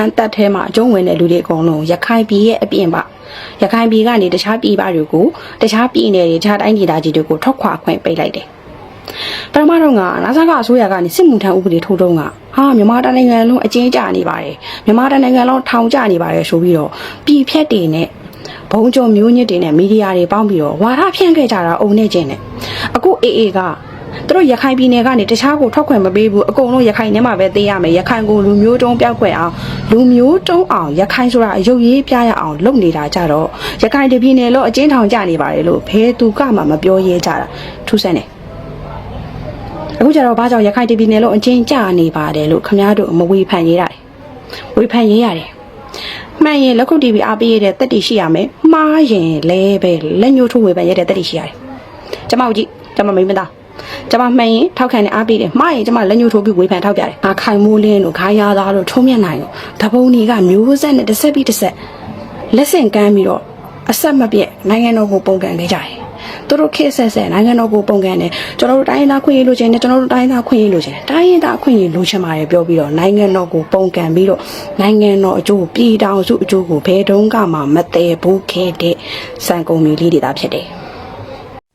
အန်တက်ထဲမှာအကျုံးဝင်တဲ့လူတွေအကုန်လုံးရခိုင်ပြည်ရဲ့အပြင်ပါရခိုင်ပြည်ကနေတခြားပြည်ပတွေကိုတခြားပြည်နယ်တွေတခြားတိုင်းဒေသကြီးတွေကိုထွက်ခွာခွင့်ပိတ်လိုက်တယ်ပထမတော့ကနာဇာကအစိုးရကနေစစ်မှုထမ်းဥပဒေထိုးတော့ကဟာမြန်မာတိုင်းနိုင်ငံလုံးအကျဉ်းကျနေပါတယ်မြန်မာတိုင်းနိုင်ငံလုံးထောင်ကျနေပါတယ်ဆိုပြီးတော့ပြည်ဖြတ်တွေနဲ့ဘုံကြုံမျိုးညစ်တွေနဲ့မီဒီယာတွေပေါင်းပြီးတော့ဝါဒဖြန့်ခဲ့ကြတာအုံနဲ့ချင်းနဲ့အခုအေအေက သူတို့ရခိုင်ပြည်နယ်ကနေတခြားကိုထွက်ခွင့်မပေးဘူးအကုန်လုံးရခိုင်ထဲမှာပဲသိရမယ်ရခိုင်ကိုလူမျိုးတုံးပြောက်ခွင့်အောင်လူမျိုးတုံးအောင်ရခိုင်ဆိုတာအယုတ်ရေးပြရအောင်လုပ်နေတာကြတော့ရခိုင်တပြည်နယ်လုံးအကျဉ်းထောင်ကျနေပါတယ်လို့ဘယ်သူကမှမပြောရဲကြတာထူးဆန်းတယ်အခုကျတော့ဘာကြောင့်ရခိုင်တပြည်နယ်လုံးအကျဉ်းကျနေပါတယ်လို့ခမားတို့မဝေဖန်ရေးရတယ်ဝေဖန်ရေးရတယ်မှန်ရင်လက်ခုပ် TV အားပေးရတဲ့တက်တီရှိရမယ်မှားရင်လဲပဲလက်ညှိုးထိုးဝေဖန်ရတဲ့တက်တီရှိရတယ်ကျမတို့ကြည့်ကျမမိမသား ကျမမှန်ရင်ထောက်ခံတဲ့အားပေးတယ်မှားရင်ကျမလက်ညှိုးထိုးပြီးဝေဖန်ထောက်ပြတယ်ငါခိုင်မိုးလင်းတို့ခါရသားတို့ထုံးမြတ်နိုင်တို့ဓပုံတွေကမျိုးဆက်နဲ့တစ်ဆက်ပြီးတစ်ဆက်လက်ဆင့်ကမ်းပြီးတော့အဆက်မပြတ်နိုင်ငံတော်ကိုပုံကန်ခဲ့ကြတယ်သူတို့ခေတ်ဆက်ဆက်နိုင်ငံတော်ကိုပုံကန်တယ်ကျွန်တော်တို့တိုင်းသားခွင့်ရေးလိုချင်တယ်ကျွန်တော်တို့တိုင်းသားခွင့်ရေးလိုချင်တယ်တိုင်းရင်းသားခွင့်ရေးလိုချင်ပါတယ်ပြောပြီးတော့နိုင်ငံတော်ကိုပုံကန်ပြီးတော့နိုင်ငံတော်အကျိုးပြည်ထောင်စုအကျိုးကိုဘယ်တုန်းကမှမတည်ဘူးခဲ့တဲ့စံကုန်မီလေးတွေသာဖြစ်တယ်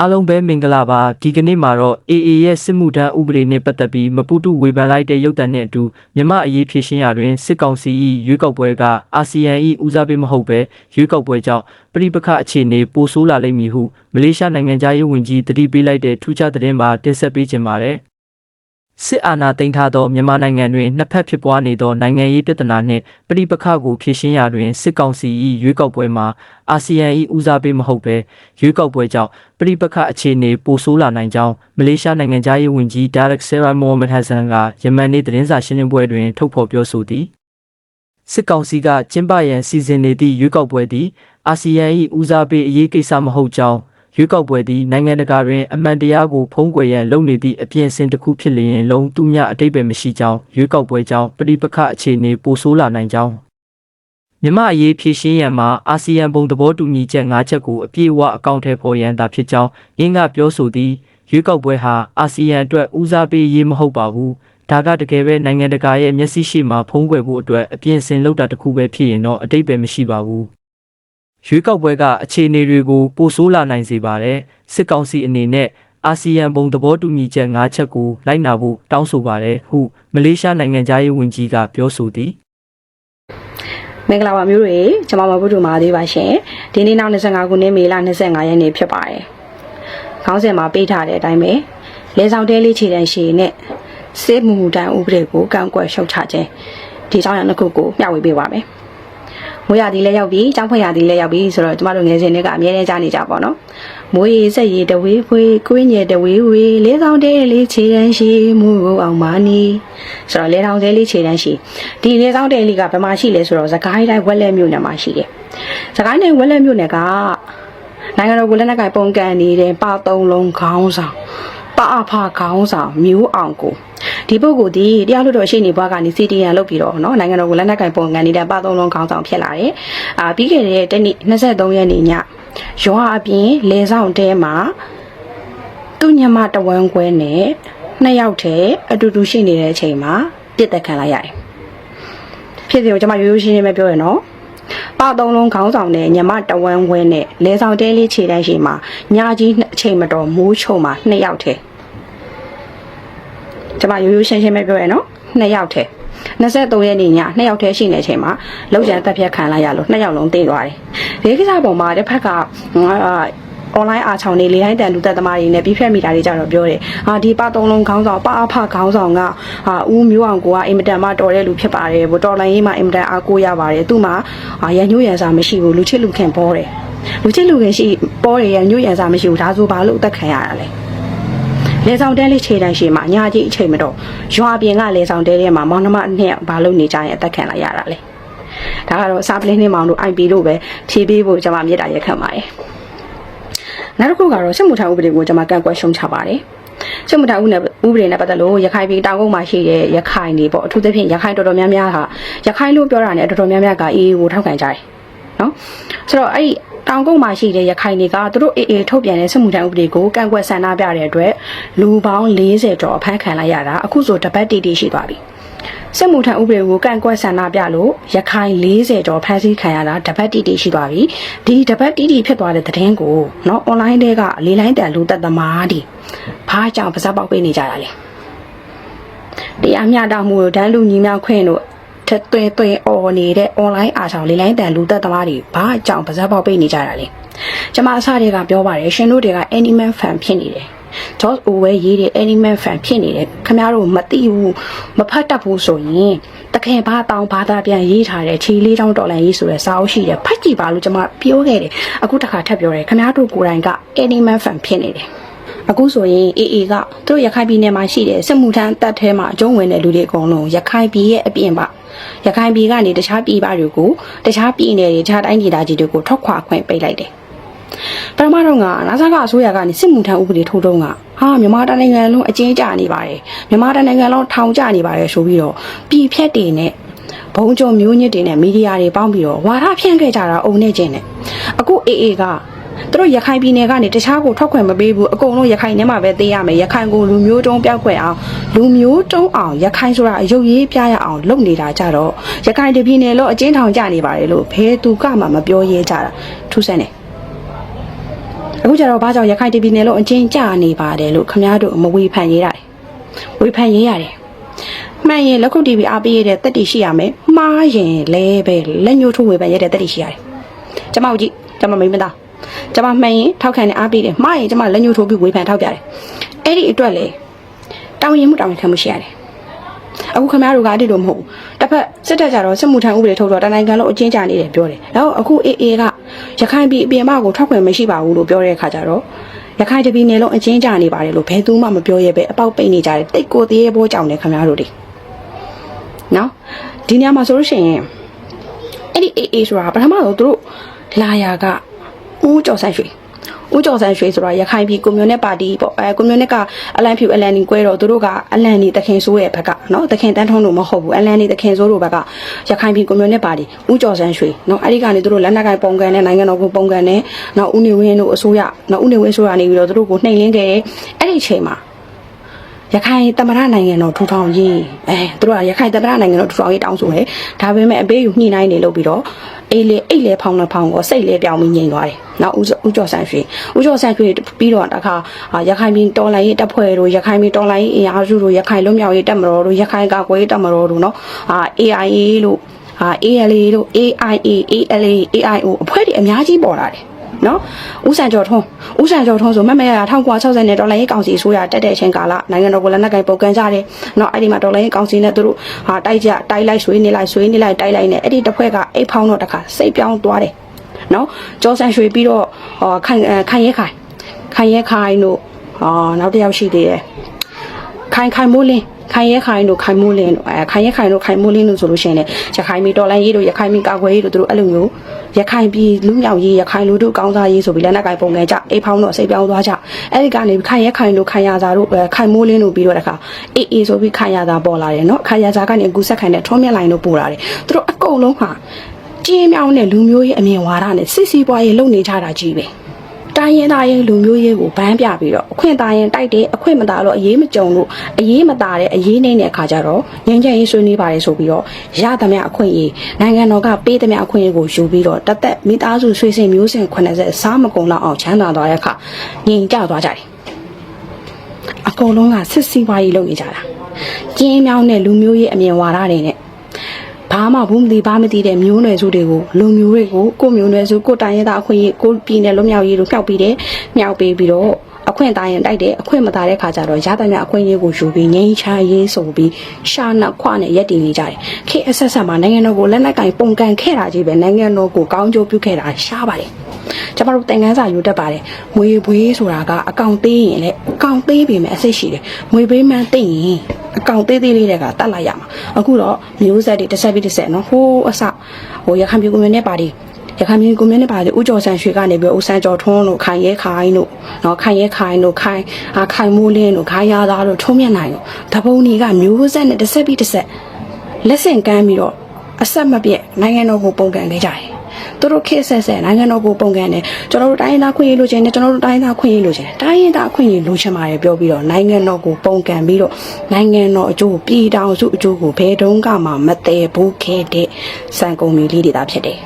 အားလုံးပဲမင်္ဂလာပါဒီကနေ့မှာတော့ AA ရဲ့စစ်မှုထမ်းဥပဒေနဲ့ပတ်သက်ပြီးမပူတုဝေဖန်လိုက်တဲ့ရုပ်သံနဲ့အတူမြမအရေးဖြည့်ရှင်းရာတွင်စစ်ကောင်စီ၏ရွေးကောက်ပွဲကအာဆီယံ၏ဦးစားပေးမဟုတ်ပဲရွေးကောက်ပွဲကြောင့်ပြည်ပခအခြေအနေပိုဆိုးလာလိမ့်မည်ဟုမလေးရှားနိုင်ငံသားရေးဝန်ကြီးတတိပေးလိုက်တဲ့ထူးခြားသတင်းမှာတင်ဆက်ပေးခြင်းပါတယ် စစ်အာဏာသိမ်းထားသောမြန်မာနိုင်ငံတွင်နှစ်ဖက်ဖြစ်ပွားနေသောနိုင်ငံရေးပြဿနာနှင့်ပြည်ပခကိုဖြေရှင်းရာတွင်စစ်ကောင်စီ၏ရွေးကောက်ပွဲမှာအာဆီယံ၏ဦးစားပေးမဟုတ်ပဲရွေးကောက်ပွဲကြောင့်ပြည်ပခအခြေအနေပိုဆိုးလာနိုင်ကြောင်းမလေးရှားနိုင်ငံသားရေးဝန်ကြီး Darak Sera Mohamed Hassan ကယမန်နေ့သတင်းစာရှင်းလင်းပွဲတွင်ထုတ်ဖော်ပြောဆိုသည်စစ်ကောင်စီကကျင်းပရန်စီစဉ်နေသည့်ရွေးကောက်ပွဲသည်အာဆီယံ၏ဦးစားပေးအရေးကိစ္စမဟုတ်ကြောင်း ရွေးကောက်ပွဲသည်နိုင်ငံတကာတွင်အမှန်တရားကိုဖုံးကွယ်ရန်လုပ်နေသည့်အပြင်အဆင်တစ်ခုဖြစ်လျင်လုံးတူမြအတိတ်ပဲမရှိကြောင်းရွေးကောက်ပွဲကြောင့်ပြည်ပခအခြေအနေပိုဆိုးလာနိုင်ကြောင်းမြမအရေးဖြည့်ရှင်းရန်မှာအာဆီယံဘုံသဘောတူညီချက်၅ချက်ကိုအပြည့်အဝအကောင့်ထဲပေါ်ရန်သာဖြစ်ကြောင်းရင်းကပြောဆိုသည်ရွေးကောက်ပွဲဟာအာဆီယံအတွက်ဦးစားပေးရေးမဟုတ်ပါဘူးဒါကတကယ်ပဲနိုင်ငံတကာရဲ့မျက်စိရှိမှဖုံးကွယ်ဖို့အတွက်အပြင်ဆင်လောက်တာတစ်ခုပဲဖြစ်ရင်တော့အတိတ်ပဲမရှိပါဘူး ရွေးကောက်ပွဲကအခြေအနေတွေကိုပိုဆိုးလာနိုင်စေပါတယ်စစ်ကောင်စီအနေနဲ့အာဆီယံဘုံသဘောတူညီချက်၅ချက်ကိုလိုက်နာဖို့တောင်းဆိုပါတယ်ဟုမလေးရှားနိုင်ငံသားရေးဝန်ကြီးကပြောဆိုသည်မင်္ဂလာပါမျိုးတွေကျွန်မမဘုဒ္ဓမာသေးပါရှင်ဒီနေ့နောက်25ခုနှစ်မေလ25ရက်နေ့ဖြစ်ပါတယ်ခေါင်းစဉ်မှာပေးထားတဲ့အတိုင်းပဲလဲဆောင်တဲလေးခြေတန်းရှည်နဲ့စစ်မှုမှုတန်းဥပဒေကိုကန့်ကွက်ရှုတ်ချခြင်းဒီအကြောင်းအရာနှစ်ခုကိုမျှဝေပေးပါမယ် မိုးရသည်လည်းရောက်ပြီကျောင်းဖွက်ရသည်လည်းရောက်ပြီဆိုတော့ကျမတို့ငယ်စဉ်တွေကအများနဲ့ကြားနေကြပါတော့မိုးရေစက်ရေတဝေးဖွေးကွင်းရတဝေးဝေးလဲဆောင်တဲလေးခြေတန်းရှည်မှုကိုအောင်ပါနီဆိုတော့လဲဆောင်တဲလေးခြေတန်းရှည်ဒီလဲဆောင်တဲလေးကဘယ်မှာရှိလဲဆိုတော့စကိုင်းတိုင်းဝက်လက်မြို့နယ်မှာရှိတယ်စကိုင်းတိုင်းဝက်လက်မြို့နယ်ကနိုင်ငံတော်ကိုလက်နက်ကင်ပုံကန်နေတဲ့ပသုံးလုံးခေါင်းဆောင်ပအဖခေါင်းဆောင်မျိုးအောင်ကို ဒီပုဂ္ဂိုလ်ဒီတရားလွှတ်တော်ရှိနေဘွားကနေစီတီယန်လုပ်ပြီးတော့နော်နိုင်ငံတော်ကိုလက်နက်ကိုင်ပုံငန်းနေတဲ့ပတ်သုံးလုံးခေါင်းဆောင်ဖြစ်လာတယ်။အာပြီးခဲ့တဲ့တနေ့23ရက်နေ့ညရွာအပြင်လေဆောင်တဲမှာသူ့ညမတဝန်းခွဲနဲ့နှစ်ယောက်တည်းအတူတူရှိနေတဲ့အချိန်မှာပြစ်တက်ခံလိုက်ရတယ်။ဖြစ်စီကိုကျွန်မရိုးရိုးရှင်းရှင်းပဲပြောရနော်။ပေါသုံးလုံးခေါင်းဆောင်တဲ့ညမတဝန်းခွဲနဲ့လေဆောင်တဲလေးခြေတိုင်းရှိမှာညာကြီးအချိန်မတော်မိုးချုံမှာနှစ်ယောက်တည်း ကျွန်မရိုးရိုးရှင်းရှင်းပဲပြောရနော်နှစ်ယောက်တည်း23ရက်နေ့ညနှစ်ယောက်တည်းရှိနေချိန်မှာလောက်ကျန်တက်ဖြတ်ခံလိုက်ရလို့နှစ်ယောက်လုံးတေးသွားတယ်ဒီကိစ္စပုံမှာတစ်ဖက်ကအာ online အားချောင်းနေလေတိုင်းတန်လူသက်သမားတွေနဲ့ပြီးဖက်မိတာတွေကြတော့ပြောတယ်။ဟာဒီပသုံးလုံးခေါင်းဆောင်ပအဖခေါင်းဆောင်ကဟာဦးမျိုးအောင်ကိုကအင်မတန်မှတော်တဲ့လူဖြစ်ပါတယ်။ဘတော်လိုင်းရေးမှာအင်မတန်အားကိုးရပါတယ်။သူ့မှာဟာရန်ညွှန်ရန်စာမရှိဘူးလူချစ်လူခင်ပေါ်တယ်။လူချစ်လူခင်ရှိပေါ်တယ်ရန်ညွှန်ရန်စာမရှိဘူးဒါဆိုဘာလို့အသက်ခံရတာလဲ။ လေဆောင်တဲလေးခြေတန်းရှိမှညာကြီးအချိန်မတော့ရွာပြင်ကလေဆောင်တဲလေးမှာမောင်နှမအနှစ်ဘာလို့နေကြရင်အသက်ခံလိုက်ရတာလဲ။ဒါကတော့စာပလင်းနှင်းမောင်တို့ IP လို့ပဲဖြေးပေးဖို့ကျွန်မမြေတားရက်ခံပါတယ်။နောက်တစ်ခုကတော့စစ်မှုထမ်းဥပဒေကိုကျွန်မကန့်ကွက်ရှုံချပါတယ်။စစ်မှုထမ်းဥပဒေဥပဒေနဲ့ပတ်သက်လို့ရခိုင်ပြည်တောင်ကုန်းမှာရှိတဲ့ရခိုင်တွေပေါ့အထူးသဖြင့်ရခိုင်တော်တော်များများဟာရခိုင်လို့ပြောတာနဲ့တော်တော်များများကအေးကိုထောက်ခံကြတယ်။နော်။ ဆိုတော့အဲ့ဒီတောင်ကုန်းမှာရှိတဲ့ရခိုင်တွေကသူတို့အေးအေးထုတ်ပြန်တဲ့စစ်မှုထမ်းဥပဒေကိုကန့်ကွက်ဆန္ဒပြတဲ့အတွက်လူပေါင်း40ကျော်အဖမ်းခံလိုက်ရတာအခုဆိုတပတ်တီတီရှိသွားပြီ။ စစ်မှုထမ်းဥပဒေကိုကန့်ကွက်ဆန္ဒပြလို့ရခိုင်40ကျော်ဖမ်းဆီးခံရတာတပတ်တိတိရှိသွားပြီဒီတပတ်တိတိဖြစ်သွားတဲ့သတင်းကိုเนาะ online တွေကလေးလိုင်းတန်လူသက်သမားဒီဘာကြောင့်ပါစပ်ပေါက်ပေးနေကြတာလဲတရားမျှတမှုကိုဒန်းလူညီမျှခွင့်တို့ ထက်သွင်းသွင်းអော်နေတဲ့ online အားဆောင်လေးလိုင်းတန်လူသက်သမားတွေဘာကြောင့်ပါစပ်ပေါက်ပေးနေကြတာလဲကျမအစတွေကပြောပါတယ်ရှင်တို့တွေက animal fan ဖြစ်နေတယ် George Orwell ရေးတဲ့ animal fan ဖြစ်နေတယ်ခင်ဗျားတို့မသိဘူးမဖတ်တတ်ဘူးဆိုရင်တခင်ဘာတောင်းဘာသာပြန်ရေးထားတဲ့ခြေလေးတောင်းတော်လန်ရေးဆိုတဲ့စာအုပ်ရှိတယ်ဖတ်ကြည့်ပါလို့ကျွန်မပြောခဲ့တယ်အခုတစ်ခါထပ်ပြောတယ်ခင်ဗျားတို့ကိုယ်တိုင်က animal fan ဖြစ်နေတယ် အခုဆိုရင် AA ကသူတို့ရခိုင်ပြည်နယ်မှာရှိတဲ့စစ်မှုထမ်းတပ်ထဲမှာအကျုံးဝင်တဲ့လူတွေအကုန်လုံးရခိုင်ပြည်ရဲ့အပြင်ပရခိုင်ပြည်ကနေတခြားပြည်ပတွေကိုတခြားပြည်နယ်တွေတခြားတိုင်းဒေသကြီးတွေကိုထွက်ခွာခွင့်ပိတ်လိုက်တယ်ပထမတော့ကနာဆာကအစိုးရကနေစစ်မှုထမ်းဥပဒေထိုးတော့ကဟာမြန်မာတိုင်းနိုင်ငံလုံးအကျဉ်းကျနေပါတယ်မြန်မာတိုင်းနိုင်ငံလုံးထောင်ကျနေပါတယ်ဆိုပြီးတော့ပြည်ဖြတ်တွေနဲ့ဘုံကြုံမျိုးညစ်တွေနဲ့မီဒီယာတွေပေါင်းပြီးတော့ဝါဒဖြန့်ခဲ့ကြတာအုံနဲ့ချင်းနဲ့အခု AA က သူတို့ရခိုင်ပြည်နယ်ကနေတခြားကိုထွက်ခွင့်မပေးဘူးအကုန်လုံးရခိုင်ထဲမှာပဲသိရမယ်ရခိုင်ကိုလူမျိုးတုံးပြောက်ခွင့်အောင်လူမျိုးတုံးအောင်ရခိုင်ဆိုတာအယုတ်ရေးပြရအောင်လုပ်နေတာကြတော့ရခိုင်တပြည်နယ်လုံးအကျဉ်းထောင်ကျနေပါတယ်လို့ဘယ်သူကမှမပြောရဲကြတာထူးဆန်းတယ်အခုကျတော့ဘာကြောင့်ရခိုင်တပြည်နယ်လုံးအချင်းကြနေပါတယ်လို့ခမားတို့မဝေဖန်ရေးရတယ်ဝေဖန်ရေးရတယ်မှန်ရင်လက်ခုပ်တီဗီအားပေးရတဲ့တက်တီရှိရမယ်မှားရင်လဲပဲလက်ညှိုးထိုးဝေဖန်ရတဲ့တက်တီရှိရတယ်ကျမတို့ကြည့်ကျမမိမသား ကျမမှန်ရင်ထောက်ခံနဲ့အားပေးတယ်မှားရင်ကျမလက်ညှိုးထိုးပြီးဝေဖန်ထောက်ပြတယ်အဲ့ဒီအတွက်လေတောင်းရင်မှုတောင်းရင်ခံမှုရှိရတယ်အခုခမားတို့ကအဲ့ဒီလိုမဟုတ်ဘူးတစ်ဖက်စစ်တပ်ကြတော့စစ်မှုထမ်းဥပဒေထုတ်တော့တနိုင်ငံလုံးအကျဉ်းချနေတယ်ပြောတယ်နောက်အခု AA ကရခိုင်ပြည်အပြင်မကိုထောက်ခွင့်မရှိပါဘူးလို့ပြောတဲ့အခါကျတော့ရခိုင်တပြည်နယ်လုံးအကျဉ်းချနေပါတယ်လို့ဘယ်သူမှမပြောရဲပဲအပေါက်ပိတ်နေကြတယ်တိတ်ကိုသေးရဘိုးကြောင်တယ်ခမားတို့တွေနော်ဒီနေရာမှာဆိုလို့ရှိရင်အဲ့ဒီ AA ဆိုတာပထမတော့သူတို့လာရာက ဦးကျော်ဆိုင်ရွှေဦးကျော်ဆိုင်ရွှေဆိုတာရခိုင်ပြည်ကွန်မြူနစ်ပါတီပေါ့အဲကွန်မြူနစ်ကအလန်ဖြူအလန်နီကွဲတော့သူတို့ကအလန်နီတခင်ဆိုးရဲ့ဘက်ကနော်တခင်တန်းထုံးလို့မဟုတ်ဘူးအလန်နီတခင်ဆိုးတို့ဘက်ကရခိုင်ပြည်ကွန်မြူနစ်ပါတီဦးကျော်ဆိုင်ရွှေနော်အဲ့ဒီကနေသူတို့လက်နက်ကိုင်ပုံကန်နဲ့နိုင်ငံတော်ကိုပုံကန်နဲ့နော်ဦးနေဝင်းတို့အစိုးရနော်ဦးနေဝင်းအစိုးရနေပြီးတော့သူတို့ကိုနှိမ်လင်းခဲ့တယ်အဲ့ဒီအချိန်မှာ ရခိုင်တမရနိုင်ငံတော်ထူထောင်ရေးအဲသူတို့ကရခိုင်တမရနိုင်ငံတော်ထူထောင်ရေးတောင်းဆိုတယ်ဒါပေမဲ့အပေးယူညှိနှိုင်းနေလို့ပြီးတော့အေးလေအိတ်လေဖောင်းလေဖောင်းကိုစိတ်လေပြောင်းပြီးငြိမ်သွားတယ်။နောက်ဦးဦးကျော်ဆန်းရွှေဦးကျော်ဆန်းရွှေပြီးတော့တခါအာရခိုင်ပြည်တော်လိုင်းရေးတပ်ဖွဲ့တို့ရခိုင်ပြည်တော်လိုင်းရေးအင်အားစုတို့ရခိုင်လွတ်မြောက်ရေးတပ်မတော်တို့ရခိုင်ကာကွယ်ရေးတပ်မတော်တို့နော်အာ AIA လို့အာ ALA လို့ AIA ALA AIO အဖွဲ့တွေအများကြီးပေါ်လာတယ်။ နော်ဦးစံကျော်ထွန်းဦးစံကျော်ထွန်းဆိုမက်မရရ1960နဲ့ဒေါ်လာရေးကောင်စီအစိုးရတက်တဲ့အချိန်ကာလနိုင်ငံတော်ကလည်းနှက်ကင်ပုံကန်ကြတယ်နော်အဲ့ဒီမှာဒေါ်လာရေးကောင်စီနဲ့သူတို့ဟာတိုက်ကြတိုက်လိုက်ဆွေးနေလိုက်ဆွေးနေလိုက်တိုက်လိုက်နဲ့အဲ့ဒီတစ်ဖွဲ့ကအိတ်ဖောင်းတော့တခါစိတ်ပြောင်းသွားတယ်နော်ကျော်ဆန်ရွှေပြီးတော့ဟောခိုင်ခိုင်ရဲခိုင်ခိုင်ရဲခိုင်တို့ဟောနောက်တစ်ယောက်ရှိသေးတယ်ခိုင်ခိုင်မိုးလင်း ခိုင်ရဲခိုင်တို့ခိုင်မိုးလင်းတို့အဲခိုင်ရဲခိုင်တို့ခိုင်မိုးလင်းတို့ဆိုလို့ရှိရင်လည်းရခိုင်မီတော်လိုင်းရေးတို့ရခိုင်မီကာကွယ်ရေးတို့သူတို့အဲ့လိုမျိုးရခိုင်ပြည်လူမြောက်ရေးရခိုင်လူတို့ကောင်းစားရေးဆိုပြီးလက်နက်ကင်ပုံငယ်ကြအိတ်ဖောင်းတော့စိတ်ပြောင်းသွားကြအဲ့ဒီကနေခိုင်ရဲခိုင်တို့ခိုင်ရစာတို့ခိုင်မိုးလင်းတို့ပြီးတော့တခါအေးအေးဆိုပြီးခိုင်ရစာပေါ်လာတယ်နော်ခိုင်ရစာကနေအကူဆက်ခိုင်တဲ့ထုံးမြက်လိုင်းတို့ပို့လာတယ်သူတို့အကုန်လုံးဟာကျင်းမြောင်းတဲ့လူမျိုးရေးအမြင်ဝါဒနဲ့စစ်စီးပွားရေးလုပ်နေကြတာကြီးပဲ တိုင်းရင်သားရင်လူမျိုးရေးကိုဗန်းပြပြီးတော့အခွင့်သားရင်တိုက်တယ်အခွင့်မသားလို့အရေးမကြုံလို့အရေးမသားတဲ့အရေးနေတဲ့အခါကျတော့ငင်းချင်ရေးဆွေးနွေးပါတယ်ဆိုပြီးတော့ရသမျှအခွင့်အရေးနိုင်ငံတော်ကပေးသမျှအခွင့်အရေးကိုယူပြီးတော့တသက်မိသားစုဆွေးစင်မျိုးစင်80စားမကုန်တော့အောင်ချမ်းသာသွားတဲ့အခါငြိမ်ကြသွားကြတယ်အကုန်လုံးကစစ်စီးပွားရေးလုပ်နေကြတာကျင်းမြောင်းတဲ့လူမျိုးရေးအမြင်ဝါဒတွေနဲ့ဘာ မှဘူးမသိဘာမသိတဲ့မျိုးနွယ်စုတွေကိုလူမျိုးတွေကိုကိုမျိုးနွယ်စုကိုတိုင်းရသားအခွင့်အရေးကိုပြည်နယ်လွတ်မြောက်ရေးတို့မြောက်ပြီးတယ်မြောက်ပေးပြီးတော့အခွင့်သားရင်တိုက်တယ်အခွင့်မသားတဲ့ခါကျတော့ရသမျှအခွင့်အရေးကိုယူပြီးငြိမ်းချမ်းရေးဆိုပြီးရှာနှက်ခွနဲ့ရက်တည်နေကြတယ်ခေတ်အဆက်ဆက်မှာနိုင်ငံတော်ကိုလက်နက်ကင်ပုံကန်ခဲ့တာကြီးပဲနိုင်ငံတော်ကိုကောင်းကျိုးပြုခဲ့တာရှားပါတယ် ကျမတို့သင်ခန်းစာယူတတ်ပါတယ်ငွေဘွေးဆိုတာကအကောင့်သေးရင်လည်းအကောင့်သေးပြီမဲ့အစိတ်ရှိတယ်ငွေဘေးမှန်းသိရင်အကောင့်သေးသေးလေးတွေကတတ်လိုက်ရမှာအခုတော့မျိုးဆက်တွေတစ်ဆက်ပြီးတစ်ဆက်နော်ဟိုးအစဟိုရခိုင်ပြည်ကွန်မြူနတီပါတီရခိုင်ပြည်ကွန်မြူနတီပါတီဦးကျော်ဆန်းရွှေကနေပြီးဦးဆန်းကျော်ထွန်းတို့ခိုင်ရဲခိုင်တို့နော်ခိုင်ရဲခိုင်တို့ခိုင်အာခိုင်မိုးလင်းတို့ခိုင်ရသားတို့ထုံးမြတ်နိုင်တို့တပုံးတွေကမျိုးဆက်နဲ့တစ်ဆက်ပြီးတစ်ဆက်လက်ဆင့်ကမ်းပြီးတော့အဆက်မပြတ်နိုင်ငံတော်ကိုပုံကန်ခဲ့ကြတယ် သူတို့ခေတ်ဆက်ဆက်နိုင်ငံတော်ကိုပုံကန်တယ်ကျွန်တော်တို့တိုင်းရင်းသားခွင့်ရေးလိုချင်တယ်ကျွန်တော်တို့တိုင်းရင်းသားခွင့်ရေးလိုချင်တယ်တိုင်းရင်းသားခွင့်ရေးလိုချင်ပါတယ်ပြောပြီးတော့နိုင်ငံတော်ကိုပုံကန်ပြီးတော့နိုင်ငံတော်အကျိုးပြည်ထောင်စုအကျိုးကိုဘယ်တုန်းကမှမတည်ဘူးခဲ့တဲ့စံကုန်မျိုးလေးတွေသာဖြစ်တယ်